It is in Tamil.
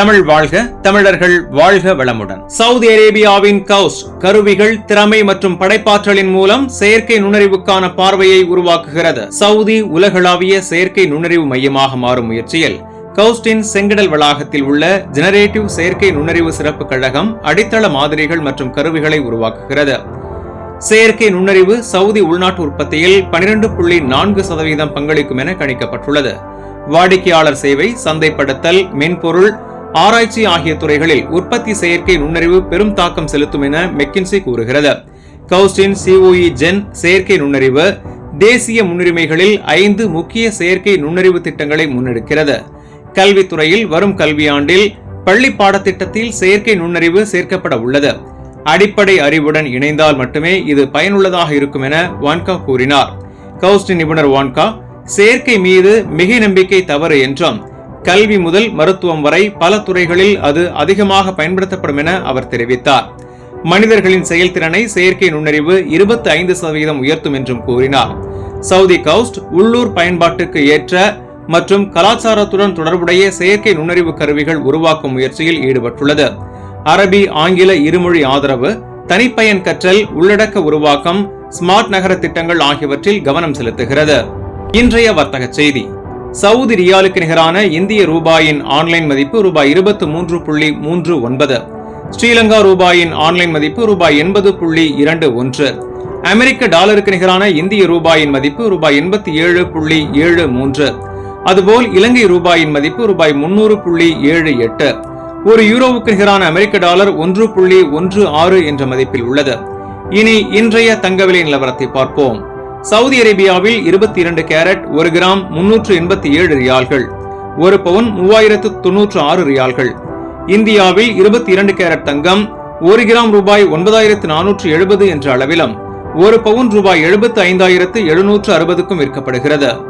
தமிழ் வாழ்க தமிழர்கள் வாழ்க வளமுடன். சவுதி அரேபியாவின் கவுஸ் கருவிகள் திறமை மற்றும் படைப்பாற்றலின் மூலம் செயற்கை நுண்ணறிவுக்கான பார்வையை உருவாக்குகிறது. சவுதி உலகளாவிய செயற்கை நுண்ணறிவு மையமாக மாறும் முயற்சியில் கவுஸ்டின் செங்கடல் வளாகத்தில் உள்ள ஜெனரேட்டிவ் செயற்கை நுண்ணறிவு சிறப்பு கழகம் அடித்தள மாதிரிகள் மற்றும் கருவிகளை உருவாக்குகிறது. செயற்கை நுண்ணறிவு சவுதி உள்நாட்டு உற்பத்தியில் பனிரெண்டு புள்ளி நான்கு சதவீதம் பங்களிக்கும் என கணிக்கப்பட்டுள்ளது. வாடிக்கையாளர் சேவை சந்தைப்படுத்தல் மென்பொருள் ஆராய்ச்சி ஆகிய துறைகளில் உற்பத்தி செயற்கை நுண்ணறிவு பெரும் தாக்கம் செலுத்தும் என மெக்கின்சி கூறுகிறது. கவுஸ்டின் சிஓஇ ஜென் செயற்கை நுண்ணறிவு தேசிய முன்னுரிமைகளில் ஐந்து முக்கிய செயற்கை நுண்ணறிவு திட்டங்களை முன்னெடுக்கிறது. கல்வித்துறையில் வரும் கல்வியாண்டில் பள்ளி பாடத்திட்டத்தில் செயற்கை நுண்ணறிவு சேர்க்கப்பட உள்ளது. அடிப்படை அறிவுடன் இணைந்தால் மட்டுமே இது பயனுள்ளதாக இருக்கும் என வான்கா கூறினார். கவுஸ்டின் நிபுணர் வான்கா செயற்கை மீது மிகை நம்பிக்கை தவறு என்றும் கல்வி முதல் மருத்துவம் வரை பல துறைகளில் அது அதிகமாக பயன்படுத்தப்படும் என அவர் தெரிவித்தார். மனிதர்களின் செயல்திறனை செயற்கை நுண்ணறிவு இருபத்தி ஐந்து சதவீதம் உயர்த்தும் என்றும் கூறினார். சவுதி கவுஸ்ட் உள்ளூர் பயன்பாட்டுக்கு ஏற்ற மற்றும் கலாச்சாரத்துடன் தொடர்புடைய செயற்கை நுண்ணறிவு கருவிகள் உருவாக்கும் முயற்சியில் ஈடுபட்டுள்ளது. அரபி ஆங்கில இருமொழி ஆதரவு தனிப்பயன் கற்றல் உள்ளடக்க உருவாக்கம் ஸ்மார்ட் நகர திட்டங்கள் ஆகியவற்றில் கவனம் செலுத்துகிறது. இன்றைய வர்த்தக செய்தி. சவுதி ரியாலுக்கு நிகரான இந்திய ரூபாயின் ஆன்லைன் மதிப்பு ரூபாய் இருபத்தி மூன்று புள்ளி மூன்று ஒன்பது. ஸ்ரீலங்கா ரூபாயின் ஆன்லைன் மதிப்பு ரூபாய் எண்பது புள்ளி இரண்டு ஒன்று. அமெரிக்க டாலருக்கு நிகரான இந்திய ரூபாயின் மதிப்பு ரூபாய் எண்பத்தி ஏழு புள்ளி ஏழு மூன்று. அதுபோல் இலங்கை ரூபாயின் மதிப்பு ரூபாய் முன்னூறு புள்ளி ஏழு எட்டு. ஒரு யூரோவுக்கு நிகரான அமெரிக்க டாலர் ஒன்று புள்ளி ஒன்று ஆறு என்ற மதிப்பில் உள்ளது. இனி இன்றைய தங்க விலை நிலவரத்தை பார்ப்போம். சவுதி அரேபியாவில் இருபத்தி இரண்டு கேரட் ஒரு கிராம் முன்னூற்று எண்பத்தி ஏழு ரியால்கள் ஒரு பவுன் மூவாயிரத்து தொன்னூற்று ஆறு ரியால்கள். இந்தியாவில் இருபத்தி இரண்டு கேரட் தங்கம் ஒரு கிராம் ரூபாய் ஒன்பதாயிரத்து நானூற்று எழுபது என்ற அளவிலும் ஒரு பவுன் ரூபாய் எழுபத்து ஐந்தாயிரத்து எழுநூற்று அறுபதுக்கும் விற்கப்படுகிறது.